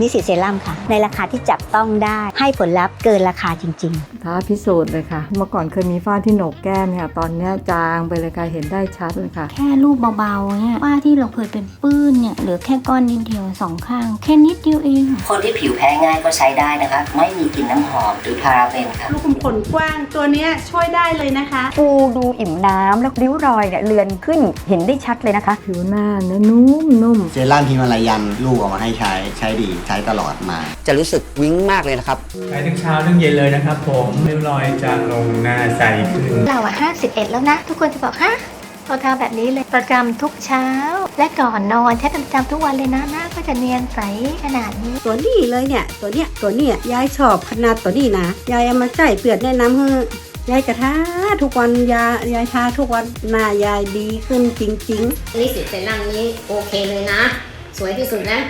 นิสิตเซรั่มค่ะ ในราคาที่จับต้องได้ให้ผลลัพธ์เกินราคาจริงๆท้าพิสูจน์เลยค่ะ เมื่อก่อนเคยมีฝ้าที่โหนกแก้มเนี่ยตอนเนี้ยจางไปเลยค่ะ เห็นได้ชัดเลยค่ะ แค่รูปเบาๆเนี่ยฝ้าที่เราเคยเป็นปื้นเนี่ยเหลือแค่ก้อนนิดเดียวสองข้าง แค่นิดเดียวเอง คนที่ผิวแพ้ง่ายก็ใช้ได้นะคะ ไม่มีกลิ่นน้ำหอมหรือพาราเบนค่ะ ลูกขุมขนกว้างตัวเนี้ยช่วยได้เลยนะคะ ฟูดูอิ่มน้ำแล้วริ้วรอยเนี่ยเลือนขึ้นเห็นได้ชัดเลยนะคะ ผิวหน้าเนื้อนุ่มนุ่ม เซรั่มฮิมาลายันลูกเออกมาให้ใช้ใช้ดีใช้ตลอดมา จะรู้สึกวิ้งมากเลยนะครับ ใช้ทั้งเช้าทั้งเย็นเลยนะครับผมริ้วรอยจางลงหน้าใสขึ้น เราอะห้าสิบเอ็ดแล้วนะ ทุกคนจะบอกฮะเราทำแบบนี้เลยประจำทุกเช้า และก่อนนอนใช้เป็นประจำทุกวันเลยนะหน้าก็จะเนียนใสขนาดนี้ ตัวนี้เลยเนี่ย ตัวเนี้ยตัวเนี้ยยายชอบขนาดตัวนี้นะยายเอามาใส่เปลือกแนะนำให้ยายกระทาทุกวันยายายทาทุกวันหน้ายายดีขึ้นจริงๆนี่สิเซรั่มนี้โอเคเลยนะ สวยที่สุดแล้ว